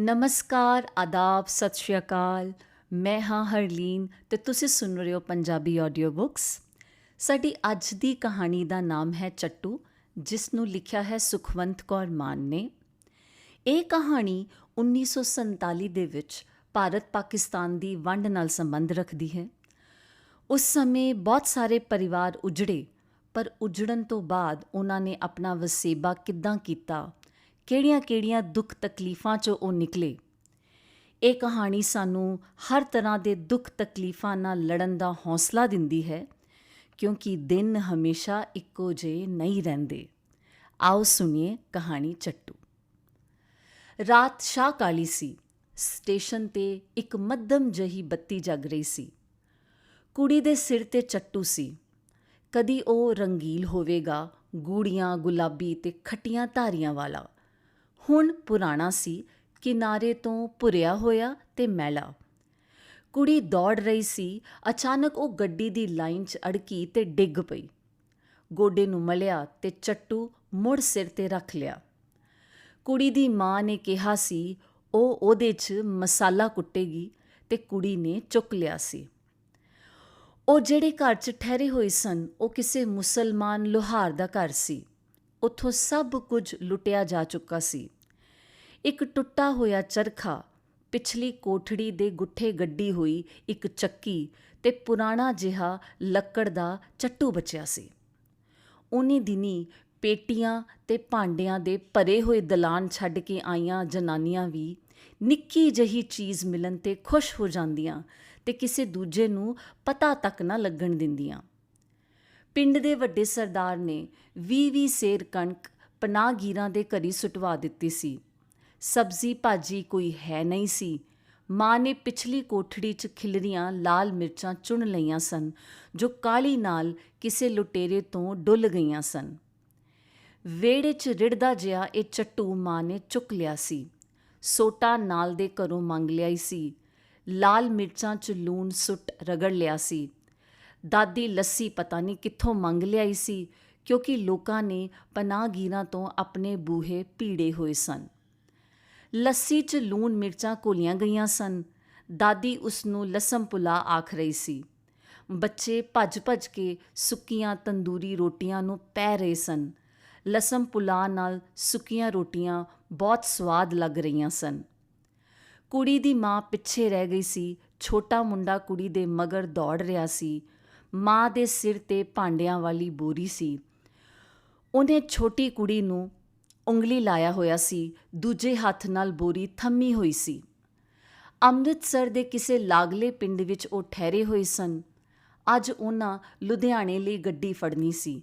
ਨਮਸਕਾਰ, ਆਦਾਬ, ਸਤਿ ਸ਼੍ਰੀ ਅਕਾਲ। ਮੈਂ ਹਾਂ ਹਰਲੀਨ ਤੇ ਤੁਸੀਂ ਸੁਣ ਰਹੇ ਹੋ ਪੰਜਾਬੀ ਆਡੀਓ ਬੁੱਕਸ ਸਾਡੀ ਅੱਜ ਦੀ ਕਹਾਣੀ ਦਾ ਨਾਮ ਹੈ ਚੱਟੂ ਜਿਸ ਨੂੰ ਲਿਖਿਆ ਹੈ ਸੁਖਵੰਤ ਕੌਰ ਮਾਨ ਨੇ। ਇਹ ਕਹਾਣੀ 1947 ਦੇ ਵਿੱਚ ਭਾਰਤ ਪਾਕਿਸਤਾਨ ਦੀ ਵੰਡ ਨਾਲ ਸੰਬੰਧ ਰੱਖਦੀ ਹੈ। ਉਸ ਸਮੇਂ ਬਹੁਤ ਸਾਰੇ ਪਰਿਵਾਰ ਉਜੜੇ, ਪਰ ਉਜੜਨ ਤੋਂ ਬਾਅਦ ਉਹਨਾਂ ਨੇ ਆਪਣਾ ਵਸੇਬਾ ਕਿੱਦਾਂ ਕੀਤਾ? ਕਿਹੜੀਆਂ-ਕਿਹੜੀਆਂ ਦੁੱਖ ਤਕਲੀਫਾਂ ਚੋਂ ਉਹ ਨਿਕਲੇ? ਇਹ ਕਹਾਣੀ ਸਾਨੂੰ ਹਰ ਤਰ੍ਹਾਂ ਦੇ ਦੁੱਖ ਤਕਲੀਫਾਂ ਨਾਲ ਲੜਨ ਦਾ ਹੌਸਲਾ ਦਿੰਦੀ ਹੈ, ਕਿਉਂਕਿ ਦਿਨ ਹਮੇਸ਼ਾ ਇੱਕੋ ਜਿਹੇ ਨਹੀਂ ਰਹਿੰਦੇ। ਆਓ ਸੁਣੀਏ ਕਹਾਣੀ ਚੱਟੂ। ਰਾਤ ਸ਼ਾਹ ਕਾਲੀ ਸੀ। ਸਟੇਸ਼ਨ ਤੇ ਇੱਕ ਮੱਧਮ ਜਹੀ ਬੱਤੀ ਜਗ ਰਹੀ ਸੀ। ਕੁੜੀ ਦੇ ਸਿਰ ਤੇ ਚੱਟੂ ਸੀ। ਕਦੀ ਉਹ ਰੰਗੀਲ ਹੋਵੇਗਾ, ਗੂੜੀਆਂ, ਗੁਲਾਬੀ ਤੇ ਖੱਟੀਆਂ ਧਾਰੀਆਂ ਵਾਲਾ। ਹੁਣ ਪੁਰਾਣਾ ਸੀ, ਕਿਨਾਰੇ ਤੋਂ ਭੁਰਿਆ ਹੋਇਆ ਤੇ ਮੈਲਾ। ਕੁੜੀ ਦੌੜ ਰਹੀ ਸੀ, ਅਚਾਨਕ ਉਹ ਗੱਡੀ ਦੀ ਲਾਈਨ 'ਚ ਅੜਕੀ ਤੇ ਡਿੱਗ ਪਈ। ਗੋਡੇ ਨੂੰ ਮਲਿਆ ਤੇ ਚੱਟੂ ਮੁੜ ਸਿਰ ਤੇ ਰੱਖ ਲਿਆ। ਕੁੜੀ ਦੀ ਮਾਂ ਨੇ ਕਿਹਾ ਸੀ, ਉਹ ਉਹਦੇ 'ਚ ਮਸਾਲਾ ਕੁੱਟੇਗੀ ਤੇ ਕੁੜੀ ਨੇ ਚੁੱਕ ਲਿਆ ਸੀ। ਉਹ ਜਿਹੜੇ ਘਰ 'ਚ ਠਹਿਰੇ ਹੋਏ ਸਨ, ਉਹ ਕਿਸੇ ਮੁਸਲਮਾਨ ਲੋਹਾਰ ਦਾ ਘਰ ਸੀ। ਉੱਥੋਂ ਸਭ ਕੁਝ ਲੁੱਟਿਆ ਜਾ ਚੁੱਕਾ ਸੀ। ਇੱਕ ਟੁੱਟਾ ਹੋਇਆ ਚਰਖਾ, ਪਿਛਲੀ ਕੋਠੜੀ ਦੇ ਗੁੱਠੇ ਗੱਡੀ ਹੋਈ ਇੱਕ ਚੱਕੀ ਤੇ ਪੁਰਾਣਾ ਜਿਹਾ ਲੱਕੜ ਦਾ ਚੱਟੂ ਬਚਿਆ ਸੀ। ਉਨੀ ਦਿਨੀ ਪੇਟੀਆਂ ਤੇ ਭਾਂਡਿਆਂ ਦੇ ਭਰੇ ਹੋਏ ਦਲਾਨ ਛੱਡ ਕੇ ਆਈਆਂ ਜਨਾਨੀਆਂ ਵੀ ਨਿੱਕੀ ਜਹੀ ਚੀਜ਼ ਮਿਲਣ ਤੇ ਖੁਸ਼ ਹੋ ਜਾਂਦੀਆਂ ਤੇ ਕਿਸੇ ਦੂਜੇ ਨੂੰ ਪਤਾ ਤੱਕ ਨਾ ਲੱਗਣ ਦਿੰਦੀਆਂ। ਪਿੰਡ ਦੇ ਵੱਡੇ ਸਰਦਾਰ ਨੇ 20-20 ਸੇਰ ਕਣਕ ਪਨਾਹਗੀਰਾਂ ਦੇ ਘਰੀ ਸੁਟਵਾ ਦਿੱਤੀ ਸੀ। ਸਬਜ਼ੀ ਭਾਜੀ ਕੋਈ ਹੈ ਨਹੀਂ ਸੀ। ਮਾਂ ਨੇ ਪਿਛਲੀ ਕੋਠੜੀ 'ਚ ਖਿਲਰੀਆਂ ਲਾਲ ਮਿਰਚਾਂ ਚੁਣ ਲਈਆਂ ਸਨ, ਜੋ ਕਾਲੀ ਨਾਲ ਕਿਸੇ ਲੁਟੇਰੇ ਤੋਂ ਡੁੱਲ ਗਈਆਂ ਸਨ। ਵੇੜੇ 'ਚ ਰਿੜਦਾ ਜਿਹਾ ਇਹ ਚੱਟੂ ਮਾਂ ਨੇ ਚੁੱਕ ਲਿਆ ਸੀ। ਸੋਟਾ ਨਾਲ ਦੇ ਘਰੋਂ ਮੰਗ ਲਿਆਈ ਸੀ। ਲਾਲ ਮਿਰਚਾਂ 'ਚ ਲੂਣ ਸੁੱਟ ਰਗੜ ਲਿਆ ਸੀ। ਦਾਦੀ ਲੱਸੀ ਪਤਾ ਨਹੀਂ ਕਿੱਥੋਂ ਮੰਗ ਲਿਆਈ ਸੀ, ਕਿਉਂਕਿ ਲੋਕਾਂ ਨੇ ਪਨਾਹਗੀਰਾਂ ਤੋਂ ਆਪਣੇ ਬੂਹੇ ਪੀੜੇ ਹੋਏ ਸਨ। ਲੱਸੀ 'ਚ ਲੂਣ ਮਿਰਚਾਂ ਘੋਲੀਆਂ ਗਈਆਂ ਸਨ। ਦਾਦੀ ਉਸ ਨੂੰ ਲਸਮ ਪੁਲਾ ਆਖ ਰਹੀ ਸੀ। ਬੱਚੇ ਭੱਜ-ਭੱਜ ਕੇ ਸੁੱਕੀਆਂ ਤੰਦੂਰੀ ਰੋਟੀਆਂ ਨੂੰ ਪੈ ਰਹੇ ਸਨ। ਲਸਮ ਪੁਲਾ ਨਾਲ ਸੁੱਕੀਆਂ ਰੋਟੀਆਂ ਬਹੁਤ ਸਵਾਦ ਲੱਗ ਰਹੀਆਂ ਸਨ। ਕੁੜੀ ਦੀ ਮਾਂ ਪਿੱਛੇ ਰਹਿ ਗਈ ਸੀ। ਛੋਟਾ ਮੁੰਡਾ ਕੁੜੀ ਦੇ ਮਗਰ ਦੌੜ ਰਿਹਾ ਸੀ। ਮਾਂ ਦੇ ਸਿਰ ਤੇ ਭਾਂਡਿਆਂ ਵਾਲੀ ਬੋਰੀ ਸੀ। ਉਹਨੇ ਛੋਟੀ ਕੁੜੀ ਨੂੰ ਉਂਗਲੀ ਲਾਇਆ ਹੋਇਆ ਸੀ, ਦੂਜੇ ਹੱਥ ਨਾਲ ਬੋਰੀ ਥੰਮੀ ਹੋਈ ਸੀ। ਅੰਮ੍ਰਿਤਸਰ ਦੇ ਕਿਸੇ ਲਾਗਲੇ ਪਿੰਡ ਵਿੱਚ ਉਹ ਠਹਿਰੇ ਹੋਏ ਸਨ। ਅੱਜ ਉਹਨਾਂ ਲੁਧਿਆਣੇ ਲਈ ਗੱਡੀ ਫੜਨੀ ਸੀ।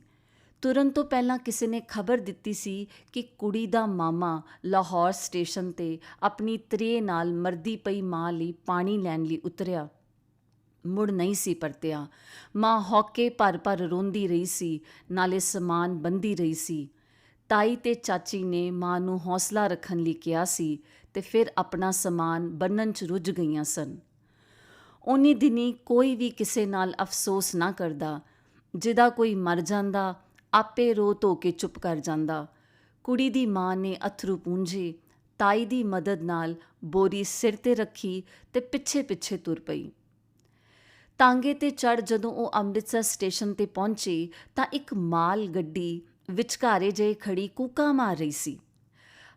ਤੁਰਨ ਤੋਂ ਪਹਿਲਾਂ ਕਿਸੇ ਨੇ ਖਬਰ ਦਿੱਤੀ ਸੀ ਕਿ ਕੁੜੀ ਦਾ ਮਾਮਾ ਲਾਹੌਰ ਸਟੇਸ਼ਨ ਤੇ ਆਪਣੀ ਤਰੇ ਨਾਲ ਮਰਦੀ ਪਈ ਮਾਂ ਲਈ ਪਾਣੀ ਲੈਣ ਲਈ ਉਤਰਿਆ। ਮੁੜ ਨਹੀਂ ਸੀ ਪਰਤਿਆ। ਮਾਂ ਹੌਕੇ ਭਰ ਭਰ ਰੋਂਦੀ ਰਹੀ ਸੀ, ਨਾਲੇ ਸਮਾਨ ਬੰਦੀ ਰਹੀ ਸੀ। ਤਾਈ ਤੇ ਚਾਚੀ ਨੇ ਮਾਂ ਨੂੰ ਹੌਸਲਾ ਰੱਖਣ ਲਈ ਕਿਹਾ ਸੀ ਤੇ ਫਿਰ ਆਪਣਾ ਸਮਾਨ ਬੰਨਣ 'ਚ ਰੁੱਝ ਗਈਆਂ ਸਨ। ਉਨੀ ਦਿਨੀ ਕੋਈ ਵੀ ਕਿਸੇ ਨਾਲ ਅਫਸੋਸ ਨਾ ਕਰਦਾ, ਜਿਹਦਾ ਕੋਈ ਮਰ ਜਾਂਦਾ, ਆਪੇ ਰੋ ਧੋ ਕੇ ਚੁੱਪ ਕਰ ਜਾਂਦਾ। ਕੁੜੀ ਦੀ ਮਾਂ ਨੇ ਅਥਰੂ ਪੂੰਝੇ, ਤਾਈ ਦੀ ਮਦਦ ਨਾਲ ਬੋਰੀ ਸਿਰ ਤੇ ਰੱਖੀ ਤੇ ਪਿੱਛੇ ਪਿੱਛੇ ਤੁਰ ਪਈ। ਤਾਂਗੇ ਤੇ ਚੜ ਜਦੋਂ ਉਹ ਅੰਮ੍ਰਿਤਸਰ ਸਟੇਸ਼ਨ ਤੇ ਪਹੁੰਚੀ ਤਾਂ ਇੱਕ ਮਾਲ ਗੱਡੀ ਵਿਚਕਾਰੇ ਜੇ ਖੜੀ ਕੂਕਾ ਮਾਰ ਰਹੀ ਸੀ।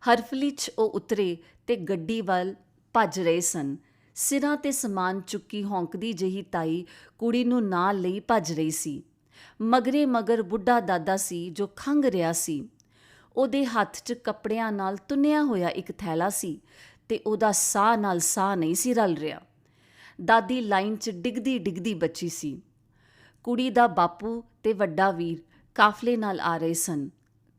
ਹਰਫਲੀ 'ਚ ਉਹ ਉਤਰੇ ਤੇ ਗੱਡੀ ਵੱਲ ਭੱਜ ਰਹੇ ਸਨ। ਸਿਰਾਂ ਤੇ ਸਮਾਨ ਚੁੱਕੀ ਹੌਂਕਦੀ ਜਹੀ ਤਾਈ ਕੁੜੀ ਨੂੰ ਨਾਲ ਲਈ ਭੱਜ ਰਹੀ ਸੀ। ਮਗਰੇ ਮਗਰ ਬੁੱਢਾ ਦਾਦਾ ਸੀ ਜੋ ਖੰਗ ਰਿਹਾ ਸੀ। ਉਹਦੇ ਹੱਥ 'ਚ ਕੱਪੜਿਆਂ ਨਾਲ ਤੁੰਨਿਆ ਹੋਇਆ ਇੱਕ ਥੈਲਾ ਸੀ ਤੇ ਉਹਦਾ ਸਾਹ ਨਾਲ ਸਾਹ ਨਹੀਂ ਸੀ ਰਲ ਰਿਹਾ। ਦਾਦੀ ਲਾਈਨ 'ਚ ਡਿੱਗਦੀ ਡਿੱਗਦੀ ਬੱਚੀ ਸੀ। ਕੁੜੀ ਦਾ ਬਾਪੂ ਤੇ ਵੱਡਾ ਵੀਰ ਕਾਫਲੇ ਨਾਲ ਆ ਰਹੇ ਸਨ।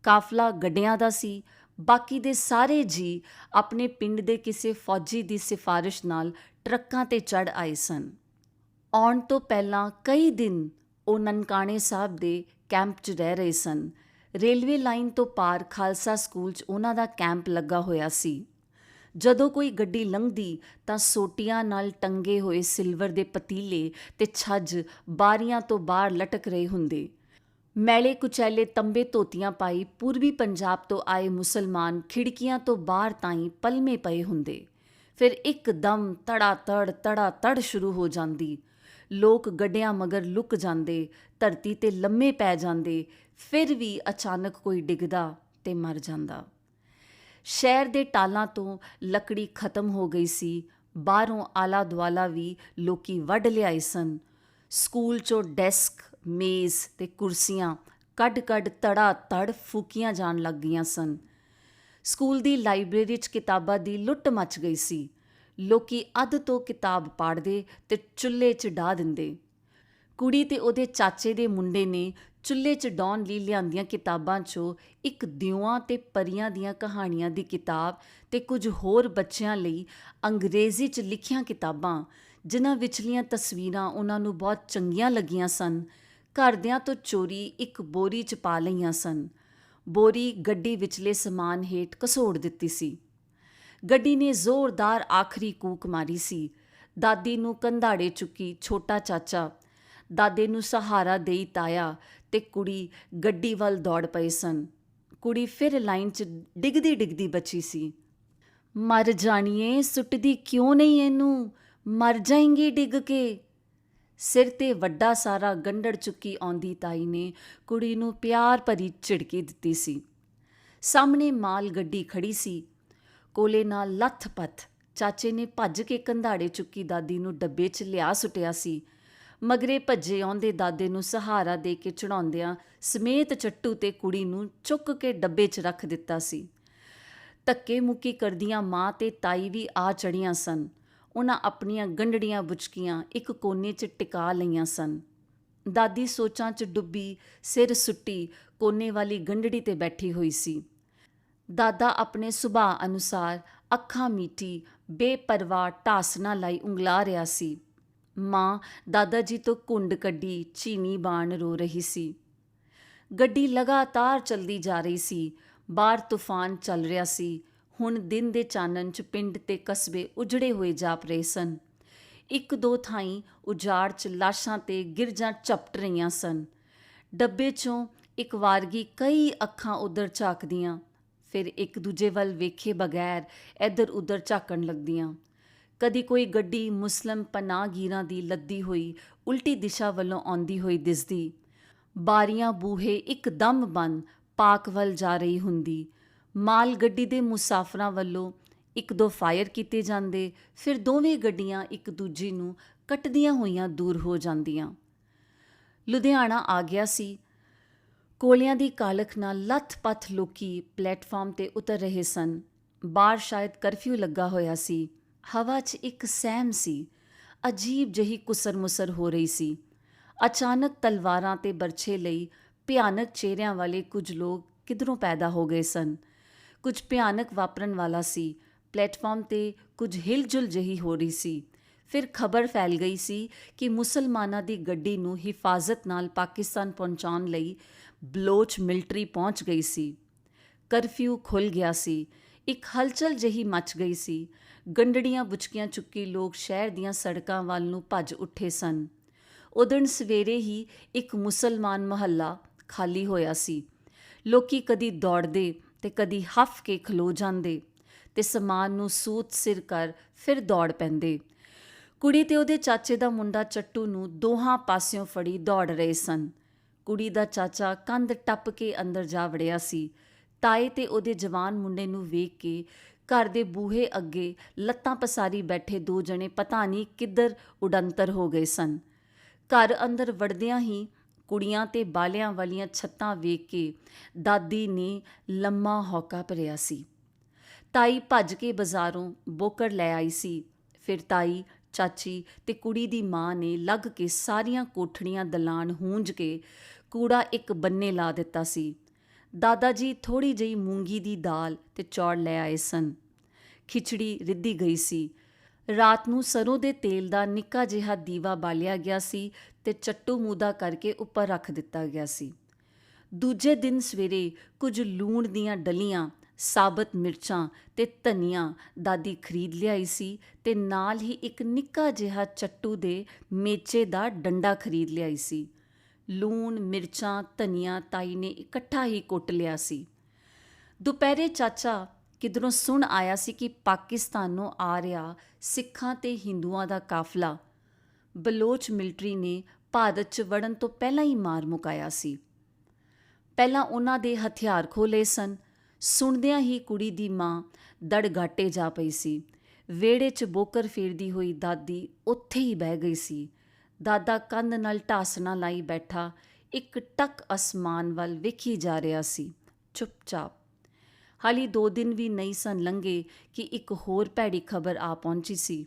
ਕਾਫਲਾ ਗੱਡਿਆਂ ਦਾ ਸੀ। ਬਾਕੀ ਦੇ ਸਾਰੇ ਜੀ ਆਪਣੇ ਪਿੰਡ ਦੇ ਕਿਸੇ ਫੌਜੀ ਦੀ ਸਿਫਾਰਿਸ਼ ਨਾਲ ਟਰੱਕਾਂ ਤੇ ਚੜ ਆਏ ਸਨ। ਆਉਣ ਤੋਂ ਪਹਿਲਾਂ ਕਈ ਦਿਨ ਉਹ ਨਨਕਾਣੇ ਸਾਹਿਬ ਦੇ ਕੈਂਪ 'ਚ ਰਹਿ ਰਹੇ ਸਨ। ਰੇਲਵੇ ਲਾਈਨ ਤੋਂ ਪਾਰ ਖਾਲਸਾ ਸਕੂਲ 'ਚ ਉਹਨਾਂ ਦਾ ਕੈਂਪ ਲੱਗਾ ਹੋਇਆ ਸੀ। ਜਦੋਂ ਕੋਈ ਗੱਡੀ ਲੰਘਦੀ ਤਾਂ ਸੋਟੀਆਂ ਨਾਲ ਟੰਗੇ ਹੋਏ ਸਿਲਵਰ ਦੇ ਪਤੀਲੇ ਤੇ ਛੱਜ ਬਾਰੀਆਂ ਤੋਂ ਬਾਹਰ ਲਟਕ ਰਹੇ ਹੁੰਦੇ। ਮੈਲੇ ਕੁਚੈਲੇ ਤੰਬੇ ਧੋਤੀਆਂ ਪਾਈ ਪੂਰਬੀ ਪੰਜਾਬ ਤੋਂ ਆਏ ਮੁਸਲਮਾਨ ਖਿੜਕੀਆਂ ਤੋਂ ਬਾਹਰ ਤਾਈਂ ਪਲਮੇ ਪਏ ਹੁੰਦੇ। ਫਿਰ ਇੱਕਦਮ ਤੜਾ ਤੜ ਤੜਾ ਤੜ ਸ਼ੁਰੂ ਹੋ ਜਾਂਦੀ। ਲੋਕ ਗੱਡਿਆਂ ਮਗਰ ਲੁਕ ਜਾਂਦੇ, ਧਰਤੀ ਤੇ ਲੰਮੇ ਪੈ ਜਾਂਦੇ। ਫਿਰ ਵੀ ਅਚਾਨਕ ਕੋਈ ਡਿੱਗਦਾ ਤੇ ਮਰ ਜਾਂਦਾ। ਸ਼ਹਿਰ ਦੇ ਟਾਲਾਂ ਤੋਂ ਲੱਕੜੀ ਖਤਮ ਹੋ ਗਈ ਸੀ। ਬਾਹਰੋਂ ਆਲਾ ਦੁਆਲਾ ਵੀ ਲੋਕੀ ਵੱਢ ਲਿਆਏ ਸਨ। ਸਕੂਲ ਚੋਂ ਡੈਸਕ ਮੇਜ਼ ਤੇ ਕੁਰਸੀਆਂ ਕੱਢ-ਕੱਢ ਤੜਾ ਤੜ ਫੂਕੀਆਂ ਜਾਣ ਲੱਗ ਗਈਆਂ ਸਨ। ਸਕੂਲ ਦੀ ਲਾਇਬ੍ਰੇਰੀ 'ਚ ਕਿਤਾਬਾਂ ਦੀ ਲੁੱਟ ਮਚ ਗਈ ਸੀ। ਲੋਕੀ ਅੱਧ ਤੋਂ ਕਿਤਾਬ ਪਾੜਦੇ ਤੇ ਚੁੱਲ੍ਹੇ 'ਚ ਢਾ ਦਿੰਦੇ। ਕੁੜੀ ਤੇ ਉਹਦੇ ਚਾਚੇ ਦੇ ਮੁੰਡੇ ਨੇ ਚੁੱਲ੍ਹੇ 'ਚ ਡਾਉਣ ਲਈ ਲਿਆਂਦੀਆਂ ਕਿਤਾਬਾਂ 'ਚੋਂ ਇੱਕ ਦਿਉਆਂ ਤੇ ਪਰੀਆਂ ਦੀਆਂ ਕਹਾਣੀਆਂ ਦੀ ਕਿਤਾਬ ਤੇ ਕੁਝ ਹੋਰ ਬੱਚਿਆਂ ਲਈ ਅੰਗਰੇਜ਼ੀ 'ਚ ਲਿਖੀਆਂ ਕਿਤਾਬਾਂ, ਜਿਨ੍ਹਾਂ ਵਿਚਲੀਆਂ ਤਸਵੀਰਾਂ ਉਹਨਾਂ ਨੂੰ ਬਹੁਤ ਚੰਗੀਆਂ ਲੱਗੀਆਂ ਸਨ। ਘਰਦਿਆਂ ਤੋਂ ਚੋਰੀ ਇੱਕ ਬੋਰੀ 'ਚ ਪਾ ਲਈਆਂ ਸਨ। ਬੋਰੀ ਗੱਡੀ ਵਿਚਲੇ ਸਮਾਨ ਹੇਠ ਕਸੋੜ ਦਿੱਤੀ ਸੀ। ਗੱਡੀ ਨੇ ਜ਼ੋਰਦਾਰ ਆਖਰੀ ਕੂਕ ਮਾਰੀ ਸੀ। ਦਾਦੀ ਨੂੰ ਕੰਧਾੜੇ ਚੁੱਕੀ ਛੋਟਾ ਚਾਚਾ, ਦਾਦੇ ਨੂੰ ਸਹਾਰਾ ਦੇਈ ਤਾਇਆ ਤੇ ਕੁੜੀ ਗੱਡੀ ਵੱਲ ਦੌੜ ਪਏ ਸਨ। ਕੁੜੀ ਫਿਰ ਲਾਈਨ 'ਚ ਡਿੱਗਦੀ ਡਿੱਗਦੀ ਬਚੀ ਸੀ। ਮਰ ਜਾਣੀਏ, ਸੁੱਟਦੀ ਕਿਉਂ ਨਹੀਂ ਇਹਨੂੰ? ਮਰ ਜਾਏਂਗੀ ਡਿੱਗ ਕੇ। ਸਿਰ ਤੇ ਵੱਡਾ ਸਾਰਾ ਗੰਢੜ ਚੁੱਕੀ ਆਉਂਦੀ ਤਾਈ ਨੇ ਕੁੜੀ ਨੂੰ ਪਿਆਰ ਭਰੀ ਝਿੜਕੀ ਦਿੱਤੀ ਸੀ। ਸਾਹਮਣੇ ਮਾਲ ਗੱਡੀ ਖੜੀ ਸੀ। ਕੋਲੇ ਨਾਲ ਲੱਥ-ਪੱਥ ਚਾਚੇ ਨੇ ਭੱਜ ਕੇ ਕੰਧਾੜੇ ਚੁੱਕੀ ਦਾਦੀ ਨੂੰ ਡੱਬੇ 'ਚ ਲਿਆ ਸੁੱਟਿਆ ਸੀ। ਮਗਰੇ ਭੱਜੇ ਆਉਂਦੇ ਦਾਦੇ ਨੂੰ ਸਹਾਰਾ ਦੇ ਕੇ ਚੜਾਉਂਦਿਆਂ ਸਮੇਤ ਚੱਟੂ ਤੇ ਕੁੜੀ ਨੂੰ ਚੁੱਕ ਕੇ ਡੱਬੇ 'ਚ ਰੱਖ ਦਿੱਤਾ ਸੀ। ਧੱਕੇ ਮੁੱਕੀ ਕਰਦੀਆਂ ਮਾਂ ਤੇ ਤਾਈ ਵੀ ਆ ਚੜੀਆਂ ਸਨ। ਉਹਨਾਂ ਆਪਣੀਆਂ ਗੰਢੜੀਆਂ ਬੁਚਕੀਆਂ ਇੱਕ ਕੋਨੇ 'ਚ ਟਿਕਾ ਲਈਆਂ ਸਨ। ਦਾਦੀ ਸੋਚਾਂ 'ਚ ਡੁੱਬੀ ਸਿਰ ਸੁੱਟੀ ਕੋਨੇ ਵਾਲੀ ਗੰਢੜੀ ਤੇ ਬੈਠੀ ਹੋਈ ਸੀ। ਦਾਦਾ ਆਪਣੇ ਸੁਭਾਅ ਅਨੁਸਾਰ ਅੱਖਾਂ ਮੀਟੀ, ਬੇਪਰਵਾਹ ਢਾਸਨਾ ਲਾਈ ਉਂਗਲਾ ਰਿਹਾ ਸੀ। ਮਾਂ ਦਾਦਾ ਜੀ ਤੋਂ ਕੁੰਡ ਕੱਢੀ, ਚੀਨੀ ਬਾਣ ਰੋ ਰਹੀ ਸੀ। ਗੱਡੀ ਲਗਾਤਾਰ ਚੱਲਦੀ ਜਾ ਰਹੀ ਸੀ। ਬਾਹਰ ਤੂਫਾਨ ਚੱਲ ਰਿਹਾ ਸੀ। ਹੁਣ ਦਿਨ ਦੇ ਚਾਨਣ 'ਚ ਪਿੰਡ ਤੇ ਕਸਬੇ ਉਜੜੇ ਹੋਏ ਜਾਪ ਰਹੇ ਸਨ। ਇੱਕ ਦੋ ਥਾਈਂ ਉਜਾੜ 'ਚ ਲਾਸ਼ਾਂ ਤੇ ਗਿਰਜਾਂ ਚਪਟ ਰਹੀਆਂ ਸਨ। ਡੱਬੇ 'ਚੋਂ ਇੱਕ ਵਾਰਗੀ ਕਈ ਅੱਖਾਂ ਉਧਰ ਝਾਕਦੀਆਂ, ਫਿਰ ਇੱਕ ਦੂਜੇ ਵੱਲ ਵੇਖੇ ਬਗੈਰ ਇੱਧਰ ਉੱਧਰ ਝਾਕਣ ਲੱਗਦੀਆਂ। ਕਦੀ ਕੋਈ ਗੱਡੀ ਮੁਸਲਮ ਪਨਾਹਗੀਰਾਂ ਦੀ ਲੱਦੀ ਹੋਈ, ਉਲਟੀ ਦਿਸ਼ਾ ਵੱਲੋਂ ਆਉਂਦੀ ਹੋਈ ਦਿਸਦੀ। ਬਾਰੀਆਂ ਬੂਹੇ ਇੱਕਦਮ ਬੰਦ ਪਾਕ ਵੱਲ ਜਾ ਰਹੀ ਹੁੰਦੀ। ਮਾਲ ਗੱਡੀ ਦੇ ਮੁਸਾਫਰਾਂ ਵੱਲੋਂ ਇੱਕ ਦੋ ਫਾਇਰ ਕੀਤੇ ਜਾਂਦੇ, ਫਿਰ ਦੋਵੇਂ ਗੱਡੀਆਂ ਇੱਕ ਦੂਜੀ ਨੂੰ ਕੱਟਦੀਆਂ ਹੋਈਆਂ ਦੂਰ ਹੋ ਜਾਂਦੀਆਂ। ਲੁਧਿਆਣਾ ਆ ਗਿਆ ਸੀ। ਕੋਲਿਆਂ ਦੀ ਕਾਲਖ ਨਾਲ ਲੱਥ-ਪੱਥ ਲੋਕੀ ਪਲੇਟਫਾਰਮ ਤੇ ਉਤਰ ਰਹੇ ਸਨ। ਬਾਹਰ ਸ਼ਾਇਦ ਕਰਫਿਊ ਲੱਗਾ ਹੋਇਆ ਸੀ। ਹਵਾ 'ਚ ਇੱਕ ਸਹਿਮ ਸੀ। ਅਜੀਬ ਜਹੀ ਕੁਸਰ-ਮੁਸਰ ਹੋ ਰਹੀ ਸੀ। ਅਚਾਨਕ ਤਲਵਾਰਾਂ ਤੇ ਬਰਛੇ ਲਈ ਭਿਆਨਕ ਚਿਹਰਿਆਂ ਵਾਲੇ ਕੁਝ ਲੋਕ ਕਿਧਰੋਂ ਪੈਦਾ ਹੋ ਗਏ ਸਨ? ਕੁਝ ਭਿਆਨਕ ਵਾਪਰਨ ਵਾਲਾ ਸੀ। ਪਲੇਟਫਾਰਮ ਤੇ ਕੁਝ ਹਿਲਜੁਲ ਜਹੀ ਹੋ ਰਹੀ ਸੀ। ਫਿਰ ਖਬਰ ਫੈਲ ਗਈ ਸੀ ਕਿ ਮੁਸਲਮਾਨਾਂ ਦੀ ਗੱਡੀ ਨੂੰ ਹਿਫਾਜ਼ਤ ਨਾਲ ਪਾਕਿਸਤਾਨ ਪਹੁੰਚਾਉਣ ਲਈ ਬਲੋਚ ਮਿਲਟਰੀ ਪਹੁੰਚ ਗਈ ਸੀ। ਕਰਫਿਊ ਖੁੱਲ ਗਿਆ ਸੀ। ਇੱਕ ਹਲਚਲ ਜਹੀ ਮਚ ਗਈ ਸੀ। ਗੰਡੜੀਆਂ ਬੁਚਕੀਆਂ ਚੁੱਕੀ ਲੋਕ ਸ਼ਹਿਰ ਦੀਆਂ ਸੜਕਾਂ ਵੱਲ ਨੂੰ ਭੱਜ ਉੱਠੇ ਸਨ। ਉਦਣ ਸਵੇਰੇ ਹੀ ਇੱਕ ਮੁਸਲਮਾਨ ਮਹੱਲਾ ਖਾਲੀ ਹੋਇਆ ਸੀ। ਲੋਕੀ ਕਦੀ ਦੌੜਦੇ ਤੇ ਕਦੀ ਹੱਫ ਕੇ ਖਲੋ ਜਾਂਦੇ ਤੇ ਸਮਾਨ ਨੂੰ ਸੂਤ ਸਿਰ ਕਰ ਫਿਰ ਦੌੜ ਪੈਂਦੇ। ਕੁੜੀ ਤੇ ਉਹਦੇ ਚਾਚੇ ਦਾ ਮੁੰਡਾ ਚੱਟੂ ਨੂੰ ਦੋਹਾਂ ਪਾਸਿਓਂ ਫੜੀ ਦੌੜ ਰਹੇ ਸਨ। ਕੁੜੀ ਦਾ ਚਾਚਾ ਕੰਧ ਟੱਪ ਕੇ ਅੰਦਰ ਜਾ ਵੜਿਆ ਸੀ। ਤਾਏ ਤੇ ਉਹਦੇ ਜਵਾਨ ਮੁੰਡੇ ਨੂੰ ਵੇਖ ਕੇ ਘਰ ਦੇ ਬੂਹੇ ਅੱਗੇ ਲੱਤਾਂ ਪਸਾਰੀ ਬੈਠੇ ਦੋ ਜਣੇ ਪਤਾ ਨਹੀਂ ਕਿੱਧਰ ਉਡੰਤਰ ਹੋ ਗਏ ਸਨ। ਘਰ ਅੰਦਰ ਵੜਦਿਆਂ ਹੀ ਕੁੜੀਆਂ ਤੇ ਬਾਲਿਆਂ ਵਾਲੀਆਂ ਛੱਤਾਂ ਵੇਖ ਕੇ ਦਾਦੀ ਨੇ ਲੰਮਾ ਹੌਕਾ ਭਰਿਆ ਸੀ। ਤਾਈ ਭੱਜ ਕੇ ਬਾਜ਼ਾਰੋਂ ਬੋਕਰ ਲੈ ਆਈ ਸੀ। ਫਿਰ ਤਾਈ, ਚਾਚੀ ਤੇ ਕੁੜੀ ਦੀ ਮਾਂ ਨੇ ਲੱਗ ਕੇ ਸਾਰੀਆਂ ਕੋਠੜੀਆਂ ਦਲਾਨ ਹੂੰਜ ਕੇ ਕੂੜਾ ਇੱਕ ਬੰਨੇ ਲਾ ਦਿੱਤਾ ਸੀ। ਦਾਦਾ ਜੀ ਥੋੜੀ ਜਿਹੀ ਮੂੰਗੀ ਦੀ ਦਾਲ ਤੇ ਚੌੜ ਲੈ ਆਏ ਸਨ। ਖਿਚੜੀ ਰਿੱਧੀ ਗਈ ਸੀ। ਰਾਤ ਨੂੰ ਸਰੋਂ ਦੇ ਤੇਲ ਦਾ ਨਿੱਕਾ ਜਿਹਾ ਦੀਵਾ ਬਾਲਿਆ ਗਿਆ ਸੀ ਤੇ ਚੱਟੂ ਮੂਦਾ ਕਰਕੇ ਉੱਪਰ ਰੱਖ ਦਿੱਤਾ ਗਿਆ ਸੀ। ਦੂਜੇ ਦਿਨ ਸਵੇਰੇ ਕੁਝ ਲੂਣ ਦੀਆਂ ਡਲੀਆਂ, ਸਾਬਤ ਮਿਰਚਾਂ ਤੇ ਧਨੀਆ ਦਾਦੀ ਖਰੀਦ ਲਿਆਈ ਸੀ ਤੇ ਨਾਲ ਹੀ ਇੱਕ ਨਿੱਕਾ ਜਿਹਾ ਚੱਟੂ ਦੇ ਮੇਚੇ ਦਾ ਡੰਡਾ ਖਰੀਦ ਲਿਆਈ ਸੀ। ਲੂਣ, ਮਿਰਚਾਂ, ਧਨੀਆ ਤਾਈ ਨੇ ਇਕੱਠਾ ਹੀ ਕੁੱਟ ਲਿਆ ਸੀ। ਦੁਪਹਿਰੇ ਚਾਚਾ ਕਿਧਰੋਂ ਸੁਣ ਆਇਆ ਸੀ ਕਿ ਪਾਕਿਸਤਾਨੋਂ ਆ ਰਿਹਾ ਸਿੱਖਾਂ ਤੇ ਹਿੰਦੂਆਂ ਦਾ ਕਾਫਲਾ। ਬਲੋਚ ਮਿਲਟਰੀ ਨੇ ਭਾਰਤ 'ਚ ਵੜਨ ਤੋਂ ਪਹਿਲਾਂ ਹੀ ਮਾਰ ਮੁਕਾਇਆ ਸੀ। ਪਹਿਲਾਂ ਉਹਨਾਂ ਦੇ ਹਥਿਆਰ ਖੋਲੇ ਸਨ। ਸੁਣਦਿਆਂ ਹੀ ਕੁੜੀ ਦੀ ਮਾਂ ਦੜਗਾਟੇ ਜਾ ਪਈ ਸੀ। ਵਿਹੜੇ 'ਚ ਬੋਕਰ ਫੇਰਦੀ ਹੋਈ ਦਾਦੀ ਉੱਥੇ ਹੀ ਬਹਿ ਗਈ ਸੀ। ਦਾਦਾ ਕੰਧ ਨਾਲ ਢਾਸਣਾ ਲਾਈ ਬੈਠਾ, ਇੱਕ ਟੱਕ ਅਸਮਾਨ ਵੱਲ ਵੇਖੀ ਜਾ ਰਿਹਾ ਸੀ। ਚੁੱਪਚਾਪ ਹਾਲੀ ਦੋ ਦਿਨ ਵੀ ਨਹੀਂ ਸਨ ਲੰਘੇ ਕਿ ਇੱਕ ਹੋਰ ਭੈੜੀ ਖਬਰ ਆ ਪਹੁੰਚੀ ਸੀ।